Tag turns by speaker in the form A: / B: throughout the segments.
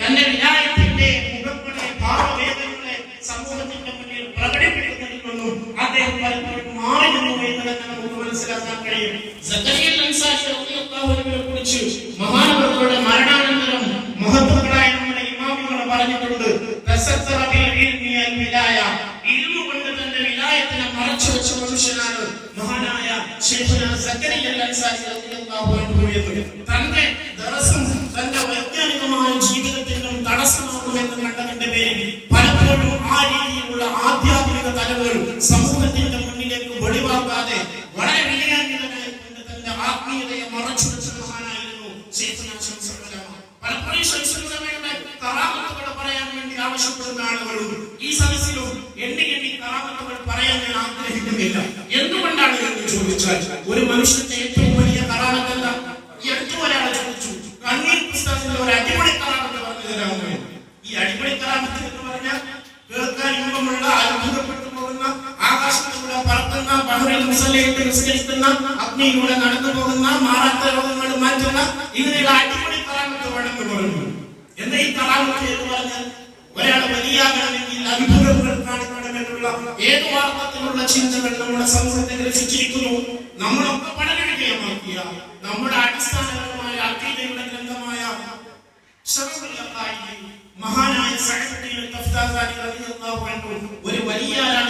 A: തന്റെ വിലായത്തിന്റെ മുഖങ്ങളെ ഭാവവേദങ്ങളെ സമൂഹത്തിന്റെ മുന്നിൽ പ്രകടിപ്പിക്കുന്നതിൽ നിന്നും അദ്ദേഹം പലപ്പോഴും മാറി നിന്നു എന്ന് തന്നെ നമുക്ക് മനസ്സിലാക്കാൻ കഴിയും. കുറിച്ച് മരണാനന്തരം മഹത്വങ്ങളായ നമ്മുടെ ഇമാമുകൾ പറഞ്ഞിട്ടുണ്ട്. കൊണ്ട് തന്റെ വിലായത്തിനെ മറച്ചു വെച്ച മനുഷ്യനാണ് മഹാനായ ശൈഖുന ആധ്യാത്മിക തലവുകൾ സമൂഹത്തിന്റെ മുന്നിലേക്ക് വെളിവാക്കാതെ വളരെ വിനയാന്വിതനായി കൊണ്ട് തന്റെ ആത്മീയതയെ മറച്ചു വെച്ച മഹാനായിരുന്നു പറയാൻ വേണ്ടി ആവശ്യപ്പെടുന്ന ആളുകളുണ്ട് ഈ സദസ്സിലും എണ്ണി എണ്ണി കറാമത്തുകൾ പറയാൻ ഞാൻ ആഗ്രഹിക്കുന്നില്ല. എന്തുകൊണ്ടാണ് എന്ന് ചോദിച്ചാൽ ഒരു മനുഷ്യന്റെ ഏറ്റവും വലിയ കറാമത്ത് എന്താ ഈ അടുത്ത ഒരാളെ ചോദിച്ചു കണ്ണീർ പുസ്തകത്തിൽ ഒരു അടിപൊളി കറാമത്ത് പറഞ്ഞു തരാമോ ഈ അടിപൊളി കറാമത്ത് എന്ന് പറഞ്ഞാൽ കേൾക്കാൻ ഇമ്പമുള്ള അത്ഭുതപ്പെട്ടു പോകുന്ന ആകാശത്തിലൂടെ പറക്കുന്ന ബഹറിൽ മുസലയിട്ട് നിസ്കരിക്കുന്ന അഗ്നിയിലൂടെ നടന്നു പോകുന്ന മാറാത്ത രോഗങ്ങൾ മാറ്റുന്ന ഇതിനുള്ള അടിപൊളി കറാമത്ത് വേണമെന്ന് പറഞ്ഞു എന്ന ഈ കറാമത്ത് എന്ന് പറഞ്ഞാൽ ഒരാൾ വലിയാകണമെങ്കിൽ അത്ഭുതങ്ങൾ കാണിക്കണമെന്നുള്ള ഏത് മാർഗത്തിലുള്ള ചിന്തകൾ നമ്മുടെ സമൂഹത്തെ ഗ്രസിച്ചിരിക്കുന്നു നമ്മളൊക്കെ പഠനവിധേയമാക്കിയ നമ്മുടെ അടിസ്ഥാനപരമായ അക്കീതയുടെ ഗ്രന്ഥമായ മഹാനായ ഒരു വലിയ അൽ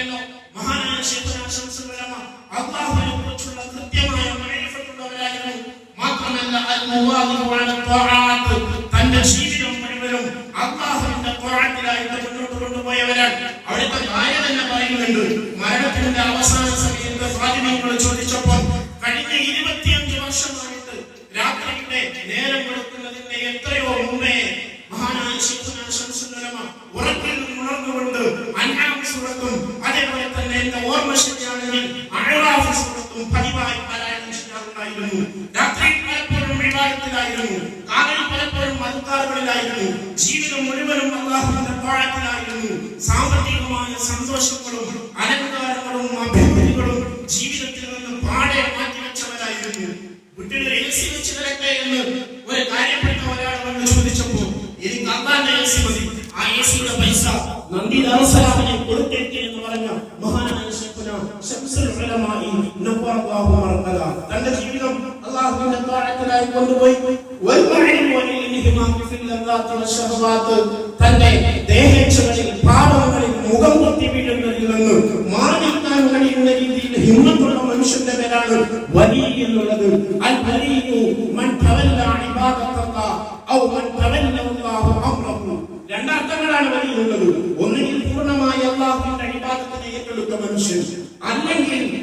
A: അഭിപ്രായം മഹാനായ ഉലമ അള്ളാഹുവിനെ കുറിച്ചുള്ള കൃത്യമായ മണിഫത്തുള്ളവരായിരുന്നു മാത്രമല്ല തന്റെ ജീവിതം മുഴുവനും അള്ളാഹുവിന്റെ ത്വാഅത്തിലായിട്ട് മുന്നോട്ട് കൊണ്ടുപോയവരാണ്. അവിടുത്തെ ഭാര്യ തന്നെ പറയുന്നുണ്ട് മരണത്തിന്റെ അവസാന സമയത്ത് ഫാത്തിമയോട് ചോദിച്ചപ്പോൾ കഴിഞ്ഞ ഇരുപത്തിയഞ്ച് വർഷമായിട്ട് രാത്രിയുടെ നേരം കൊടുക്കുന്നതിന്റെ എത്രയോ മുമ്പേ മഹാനായ ശൈഖുന ശംസുൽ ചെയ്യാറുണ്ടായിരുന്നു രാത്രി പലപ്പോഴും വിവാദത്തിലായിരുന്നു കാലിൽ പലപ്പോഴും മതക്കാറുകളിലായിരുന്നു ജീവിതം മുഴുവനും അള്ളാഹുവിന്റെ പാഴത്തിലായിരുന്നു സാമ്പത്തികമായ സന്തോഷങ്ങളും അലങ്കാരങ്ങളും അഭിവൃദ്ധികളും ജീവിതത്തിൽ നിന്ന് പാടെ മാറ്റിവെച്ചവരായിരുന്നു. വീട്ടിൽ തരട്ടെ എന്ന് ഒരു കാര്യപ്പെട്ട ഒരാൾ വന്ന് ചോദിച്ചപ്പോ എനിക്ക് അള്ളാന്റെ മതി. ആ എ പൈസ നന്ദി ദാസലാമിനെ കൊടുത്തേക്ക് എന്ന് പറഞ്ഞ മഹാനായ തന്റെ ജീവിതം അള്ളാഹുവിന്റെ താഴത്തിലായി കൊണ്ടുപോയി. തന്റെ ദേഹേച്ഛകളിൽ പാപങ്ങളിൽ മുഖം കുത്തി വീഴുന്നതിൽ നിന്ന് മാറി നിൽക്കാൻ കഴിയുന്ന രീതിയിൽ ഹിമ്മത്തുള്ള മനുഷ്യന്റെ പേരാണ് വലി എന്നുള്ളത് രണ്ടർത്ഥങ്ങളാണ് വലിയു সম্মিলিত মানুষের আল্লাহ